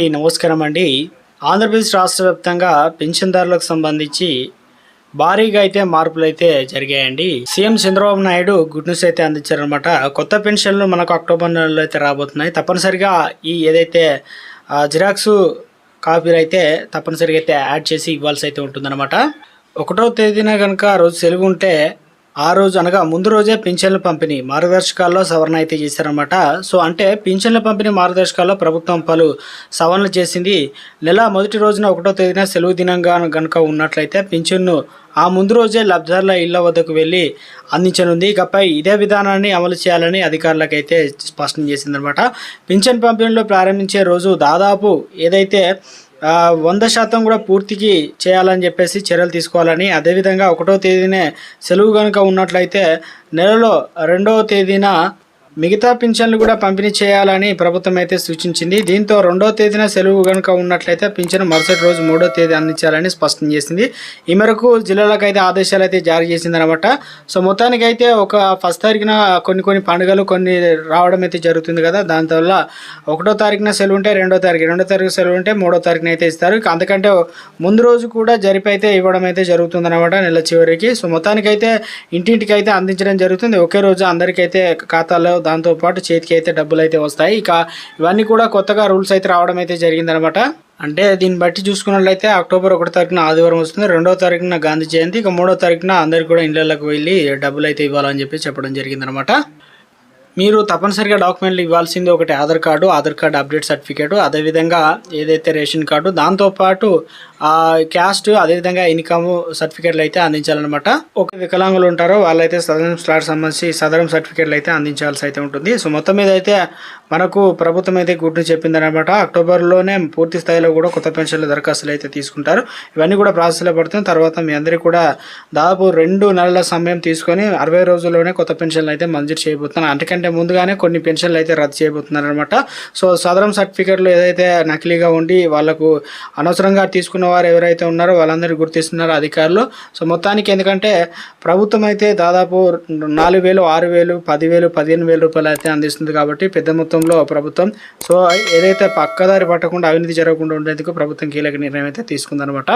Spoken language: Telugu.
అందరికీ నమస్కారం అండి. ఆంధ్రప్రదేశ్ రాష్ట్ర వ్యాప్తంగా పెన్షన్దారులకు సంబంధించి భారీగా అయితే మార్పులు అయితే జరిగాయండి. CM Chandrababu Naidu good news అయితే అందించారనమాట కొత్త పెన్షన్లు మనకు అక్టోబర్ నెలలో అయితే రాబోతున్నాయి. తప్పనిసరిగా ఈ ఏదైతే జిరాక్స్ కాపీలు అయితే తప్పనిసరిగా అయితే యాడ్ చేసి ఇవ్వాల్సి అయితే ఉంటుందన్నమాట. ఒకటో తేదీన కనుక రోజు సెలవు ఉంటే ఆ రోజు అనగా ముందు రోజే పింఛన్ల పంపిణీ మార్గదర్శకాల్లో సవరణ అయితే చేశారనమాట సో అంటే పింఛన్ల పంపిణీ మార్గదర్శకాల్లో ప్రభుత్వం పలు సవరణలు చేసింది. నెల మొదటి రోజున ఒకటో తేదీన సెలవు దినంగా కనుక ఉన్నట్లయితే పింఛన్ను ఆ ముందు రోజే లబ్ధిదారుల ఇళ్ళ వద్దకు వెళ్ళి అందించనుంది. ఇకపై ఇదే విధానాన్ని అమలు చేయాలని అధికారులకైతే స్పష్టం చేసిందనమాట పింఛన్ పంపిణీలో ప్రారంభించే రోజు దాదాపు ఏదైతే వంద శాతం కూడా పూర్తికి చేయాలని చెప్పేసి చర్యలు తీసుకోవాలని అదేవిధంగా ఒకటో తేదీనే సెలవు కనుక ఉన్నట్లయితే నెలలో రెండవ తేదీన మిగతా పింఛన్లు కూడా పంపిణీ చేయాలని ప్రభుత్వం అయితే సూచించింది. దీంతో రెండో తేదీన సెలవు కనుక ఉన్నట్లయితే పింఛను మరుసటి రోజు మూడో తేదీ అందించాలని స్పష్టం చేసింది. ఈ మేరకు జిల్లాలకు అయితే ఆదేశాలు అయితే జారీ చేసింది అనమాట సో మొత్తానికి అయితే ఒక ఫస్ట్ తారీఖున కొన్ని కొన్ని పండుగలు కొన్ని రావడం అయితే జరుగుతుంది కదా. దానివల్ల ఒకటో తారీఖున సెలవు ఉంటే రెండో తారీఖు రెండో తారీఖు సెలవు ఉంటే మూడో తారీఖున అయితే ఇస్తారు. అందుకంటే ముందు రోజు కూడా జరిపి అయితే ఇవ్వడం అయితే జరుగుతుంది అనమాట నెల చివరికి. సో మొత్తానికి అయితే ఇంటింటికి అయితే అందించడం జరుగుతుంది. ఒకే రోజు అందరికైతే ఖాతాలో దాంతోపాటు చేతికి అయితే డబ్బులు అయితే వస్తాయి. ఇక ఇవన్నీ కూడా కొత్తగా రూల్స్ అయితే రావడం అయితే జరిగిందనమాట అంటే దీన్ని బట్టి చూసుకున్నట్లయితే అక్టోబర్ ఒకటో తారీఖున ఆదివారం వస్తుంది. రెండో తారీఖున గాంధీ జయంతి. ఇక మూడో తారీఖున అందరు కూడా ఇళ్ళకి వెళ్ళి డబ్బులు అయితే ఇవ్వాలని చెప్పి చెప్పడం జరిగిందనమాట మీరు తప్పనిసరిగా డాక్యుమెంట్లు ఇవ్వాల్సింది ఒకటి Aadhaar card Aadhaar card update certificate అదేవిధంగా ఏదైతే రేషన్ కార్డు దాంతోపాటు క్యాస్ట్ అదేవిధంగా ఇన్కమ్ సర్టిఫికేట్లు అయితే అందించాలన్నమాట. ఒక వికలాంగులు ఉంటారో వాళ్ళైతే సదరం స్లాట్ సంబంధించి సదరం సర్టిఫికేట్లు అయితే అందించాల్సి అయితే ఉంటుంది. సో మొత్తం మీద అయితే మనకు ప్రభుత్వం అయితే గుడ్డు చెప్పిందనమాట అక్టోబర్లోనే పూర్తి స్థాయిలో కూడా కొత్త పెన్షన్ల దరఖాస్తులు అయితే తీసుకుంటారు. ఇవన్నీ కూడా ప్రాసెస్లో పడుతుంది. తర్వాత మీ అందరికీ కూడా దాదాపు రెండు నెలల సమయం తీసుకొని అరవై రోజుల్లోనే కొత్త పెన్షన్లు అయితే మంజూరు చేయబోతున్నారు. అంతకంటే ముందుగానే కొన్ని పెన్షన్లు అయితే రద్దు చేయబోతున్నారు అనమాట సో సదరం సర్టిఫికేట్లు ఏదైతే నకిలీగా ఉండి వాళ్ళకు అనవసరంగా తీసుకున్న వారు ఎవరైతే ఉన్నారో వాళ్ళందరూ గుర్తిస్తున్నారు అధికారులు. సో మొత్తానికి ఎందుకంటే ప్రభుత్వం అయితే దాదాపు నాలుగు వేలు ఆరు వేలు పదివేలు పదిహేను వేల రూపాయలు అయితే అందిస్తుంది కాబట్టి పెద్ద మొత్తంలో ప్రభుత్వం. సో ఏదైతే పక్కదారి పట్టకుండా అవినీతి జరగకుండా ఉండేందుకు ప్రభుత్వం కీలక నిర్ణయం అయితే తీసుకుందనమాట